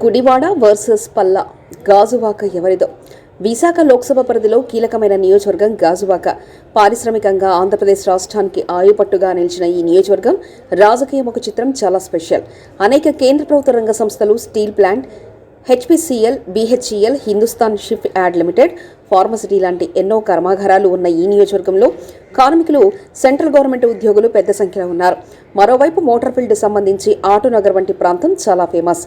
Gudivada versus Palla Gajuwaka ఎవరిదో? విశాఖ లోక్సభ పరిధిలో కీలకమైన నియోజకవర్గం గాజువాక. పారిశ్రామికంగా ఆంధ్రప్రదేశ్ రాష్ట్రానికి ఆయుపట్టుగా నిలిచిన ఈ నియోజకవర్గం రాజకీయం ఒక చిత్రం చాలా స్పెషల్. అనేక కేంద్ర ప్రభుత్వ రంగ సంస్థలు steel plant HPCL BHEL Hindustan shipyard limited pharma city లాంటి ఎన్నో కర్మాగారాలు ఉన్న ఈ నియోజకవర్గంలో కార్మికులు సెంట్రల్ గవర్నమెంట్ ఉద్యోగులు పెద్ద సంఖ్యలో ఉన్నారు. మరోవైపు మోటార్ ఫీల్డ్ సంబంధించి ఆటో నగర్ వంటి ప్రాంతం చాలా ఫేమస్.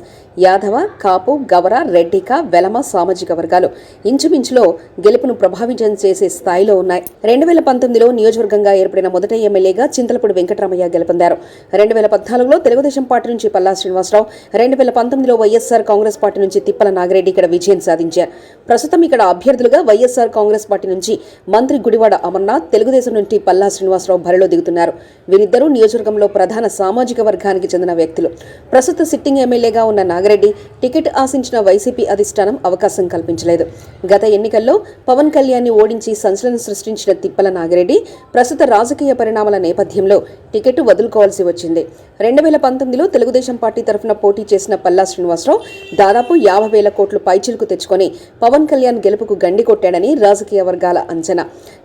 యాదవ కాపు గవర రెడ్డిక వెలమ సామాజిక వర్గాలు ఇంచుమించులో గెలుపును ప్రభావితం చేసే స్థాయిలో ఉన్నాయి. రెండు వేల పంతొమ్మిదిలో నియోజకవర్గంగా ఏర్పడిన మొదటి ఎమ్మెల్యేగా చింతలపూడి వెంకటరామయ్య గెలుపొందారు. రెండు వేల పద్నాలుగులో తెలుగుదేశం పార్టీ నుంచి పల్లా శ్రీనివాసరావు రెండు వేల పంతొమ్మిదిలో వైఎస్ఆర్ కాంగ్రెస్ పార్టీ నుంచి తిప్పల నాగిరెడ్డి ఇక్కడ విజయం సాధించారు. ప్రస్తుతం ఇక్కడ అభ్యర్థులుగా వైఎస్ఆర్ కాంగ్రెస్ పార్టీ నుంచి మంత్రి గుడివాడ అమర్నాథ్ తెలుగుదేశం నుండి పల్లా శ్రీనివాసరావు బరిలో దిగుతున్నారు. వీరిద్దరూ నియోజకవర్గంలో ప్రధాన సామాజిక వర్గానికి చెందిన వ్యక్తులు. ప్రస్తుత సిట్టింగ్ ఎమ్మెల్యేగా ఉన్న నాగిరెడ్డి టికెట్ ఆశించిన వైసీపీ అధిష్టానం అవకాశం కల్పించలేదు. గత ఎన్నికల్లో పవన్ కళ్యాణ్ని ఓడించి సంచలనం సృష్టించిన తిప్పల నాగిరెడ్డి ప్రస్తుత రాజకీయ పరిణామాల నేపథ్యంలో టికెట్ వదులుకోవాల్సి వచ్చింది. రెండు వేల పంతొమ్మిదిలో తెలుగుదేశం పార్టీ తరఫున పోటీ చేసిన పల్లా శ్రీనివాసరావు దాదాపు యాభై వేల కోట్లు పైచిలుకు తెచ్చుకొని పవన్ కళ్యాణ్ గెలుపుకు గండి కొట్టాడని రాజకీయ వర్గాల అంచనా.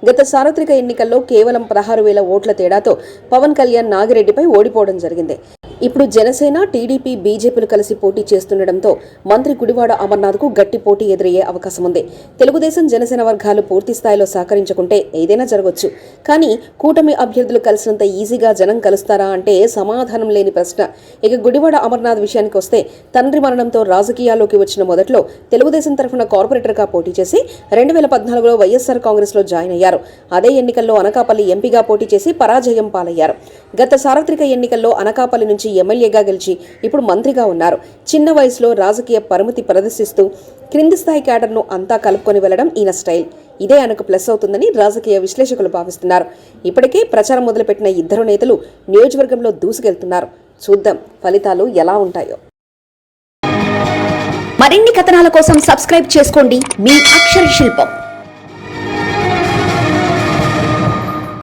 గత సార్వత్రిక ఎన్నికల్లో కేవలం పదహారు వేల ఓట్ల తేడాతో పవన్ కళ్యాణ్ నాగిరెడ్డిపై ఓడిపోవడం జరిగింది. ఇప్పుడు జనసేన టీడీపీ బీజేపీలు కలిసి పోటీ చేస్తుండటంతో మంత్రి గుడివాడ అమర్నాథ్కు గట్టి పోటీ ఎదురయ్యే అవకాశం ఉంది. తెలుగుదేశం జనసేన వర్గాలు పూర్తి స్థాయిలో సహకరించకుంటే ఏదైనా జరగవచ్చు కానీ కూటమి అభ్యర్థులు కలిసినంత ఈజీగా జనం కలుస్తారా అంటే సమాధానం లేని ప్రశ్న. ఇక గుడివాడ అమర్నాథ్ విషయానికి వస్తే తండ్రి మరణంతో రాజకీయాల్లోకి వచ్చిన మొదట్లో తెలుగుదేశం తరఫున కార్పొరేటర్గా పోటీ చేసి రెండు వేల పద్నాలుగులో వైఎస్ఆర్ కాంగ్రెస్లో జాయిన్ అయ్యారు. అదే ఎన్నికల్లో అనకాపల్లి ఎంపీగా పోటీ చేసి పరాజయం పాలయ్యారు. గత సార్వత్రిక ఎన్నికల్లో అనకాపల్లి నుంచి ఎమ్మెల్యేగా గెలిచి ఇప్పుడు మంత్రిగా ఉన్నారు. చిన్న వయసులో రాజకీయ పరిమితి ప్రదర్శిస్తూ క్రింది స్థాయి క్యాడర్ను అంతా కలుపుకొని వెళ్ళడం ఈయన స్టైల్. ఇదే ఆయనకు ప్లస్ అవుతుందని రాజకీయ విశ్లేషకులు భావిస్తున్నారు. ఇప్పటికే ప్రచారం మొదలుపెట్టిన ఇద్దరు నేతలు నియోజకవర్గంలో దూసుకెళ్తున్నారు. చూద్దాం ఫలితాలు ఎలా ఉంటాయో. మరిన్ని కథనాల కోసం సబ్స్క్రైబ్ చేసుకోండి. మీ అక్షర శిల్పం.